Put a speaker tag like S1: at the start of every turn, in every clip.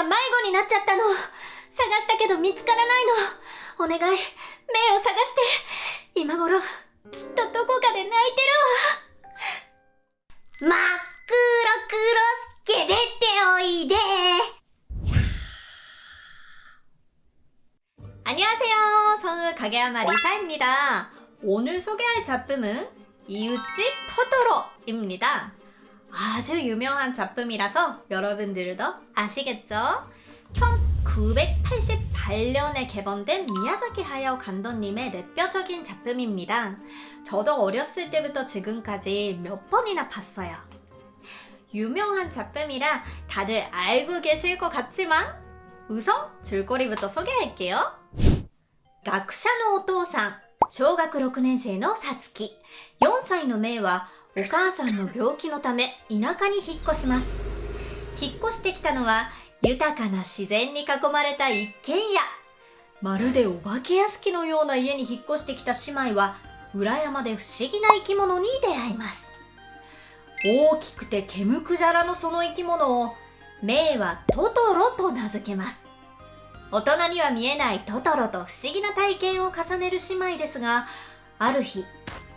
S1: が迷子になっちゃったの。探したけど見つからないの。お願い、メイを探して。今頃、きっとどこかで泣いてるわ。真っ黒黒助出ておいで。 안녕하세요. 성우 가게야마 리사입니다. 오늘 소개할 작품은 이웃집 토토로입니다. 아주 유명한 작품이라서 여러분들도 아시겠죠? 1988년에 개봉된 미야자키 하야오 감독님의 대표적인 작품입니다. 저도 어렸을 때부터 지금까지 몇 번이나 봤어요. 유명한 작품이라 다들 알고 계실 것 같지만 우선 줄거리부터 소개할게요. 学者のお父さん、小学6年生のさつき、4歳のメイは お母さんの病気のため田舎に引っ越します。引っ越してきたのは豊かな自然に囲まれた一軒家。まるでお化け屋敷のような家に引っ越してきた姉妹は裏山で不思議な生き物に出会います。大きくて毛むくじゃらのその生き物をメイはトトロと名付けます。大人には見えないトトロと不思議な体験を重ねる姉妹ですが、ある日、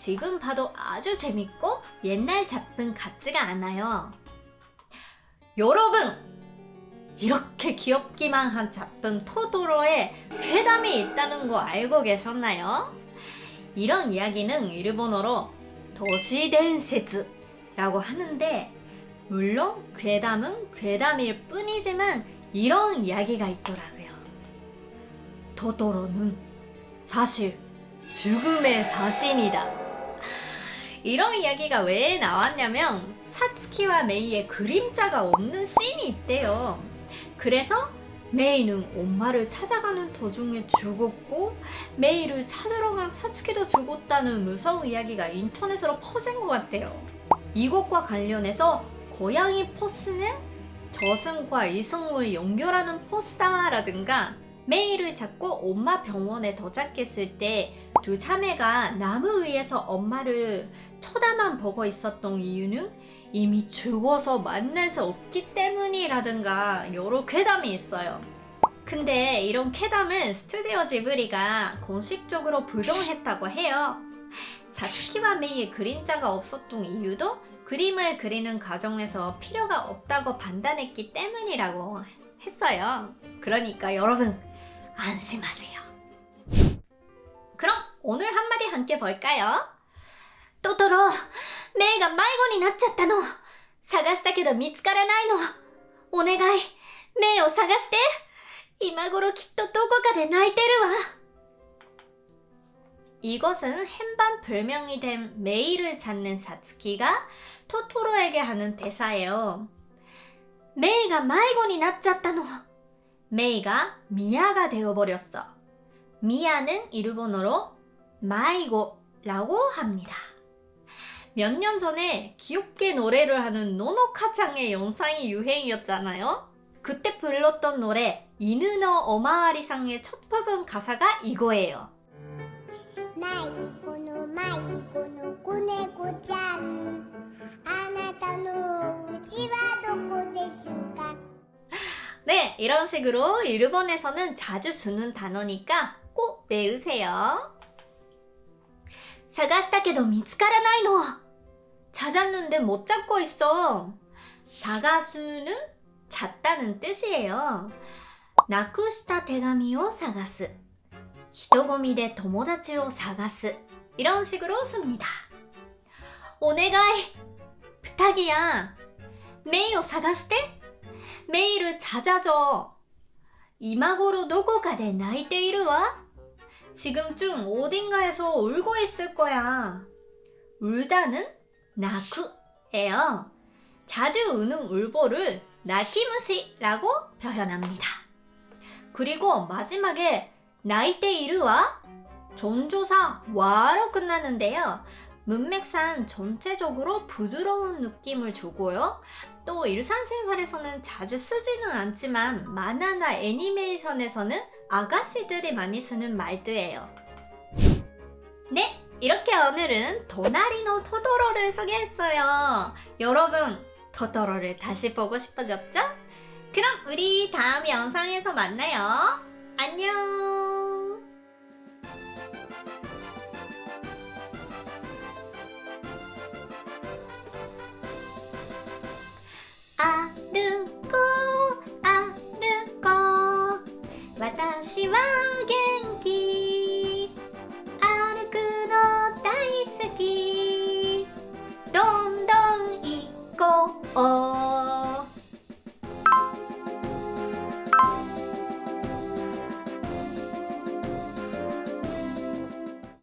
S1: 지금 봐도 아주 재밌고 옛날 작품 같지가 않아요. 여러분! 이렇게 귀엽기만 한 작품 토도로에 괴담이 있다는 거 알고 계셨나요? 이런 이야기는 일본어로 도시伝説라고 하는데 물론 괴담은 괴담일 뿐이지만 이런 이야기가 있더라고요. 토토로는 사실 죽음의 사신이다. 이런 이야기가 왜 나왔냐면 사츠키와 메이의 그림자가 없는 씬이 있대요. 그래서 메이는 엄마를 찾아가는 도중에 죽었고 메이를 찾으러 간 사츠키도 죽었다는 무서운 이야기가 인터넷으로 퍼진 것 같아요. 이것과 관련해서 고양이 포스는 저승과 이승을 연결하는 포스다라든가 메이를 찾고 엄마 병원에 도착했을 때 두 자매가 나무 위에서 엄마를 쳐다만 보고 있었던 이유는 이미 죽어서 만날 수 없기 때문이라든가 여러 괴담이 있어요. 근데 이런 쾌담을 스튜디오 지브리가 공식적으로 부정했다고 해요. 사츠키와 메이의 그림자가 없었던 이유도 그림을 그리는 과정에서 필요가 없다고 판단했기 때문이라고 했어요. 그러니까 여러분 안심하세요. 그럼 오늘 한마디 함께 볼까요? 토토로, 메이가迷子になっちゃったの。探したけど見つからないの。お願い、メイを探して。今頃きっとどこかで泣いてるわ。 이것은 한반 별명이 된 메이를 찾는 사츠키가 토토로에게 하는 대사예요. 메이가迷子になっちゃったの. 메이가 미아가 되어버렸어. 미아는 일본어로 마이고라고 합니다. 몇 년 전에 귀엽게 노래를 하는 노노카짱의 영상이 유행이었잖아요. 그때 불렀던 노래 이누노 오마와리상의 첫 부분 가사가 이거예요.
S2: 迷子の迷子の子猫ちゃんあなたのうちはどこですか
S1: 네, 이런 식으로 일본에서는 자주 쓰는 단어니까 꼭 외우세요. 探したけど見つからないの. 잡았는데 못 잡고 있어. 사가수는 찾다는 뜻이에요. 나쿠시타 대가미오 사가스. 히토고미데 도모다치오 사가스. 이런 식으로 씁니다. 오네가이. 부탁이야. 메이오 사가시테. 메이를 찾아줘. 이마고로 도고가데 나이테이르와? 지금쯤 어딘가에서 울고 있을 거야. 울다는 나쿠예요. 자주 우는 울보를 나키무시라고 표현합니다. 그리고 마지막에 나이테 이르와 전조사 와로 끝나는데요. 문맥상 전체적으로 부드러운 느낌을 주고요. 또 일상생활에서는 자주 쓰지는 않지만 만화나 애니메이션에서는 아가씨들이 많이 쓰는 말들이에요. 이렇게 오늘은 도나리노 토도로를 소개했어요. 여러분, 토도로를 다시 보고 싶어졌죠? 그럼 우리 다음 영상에서 만나요. 안녕! 아르코 아르코 私は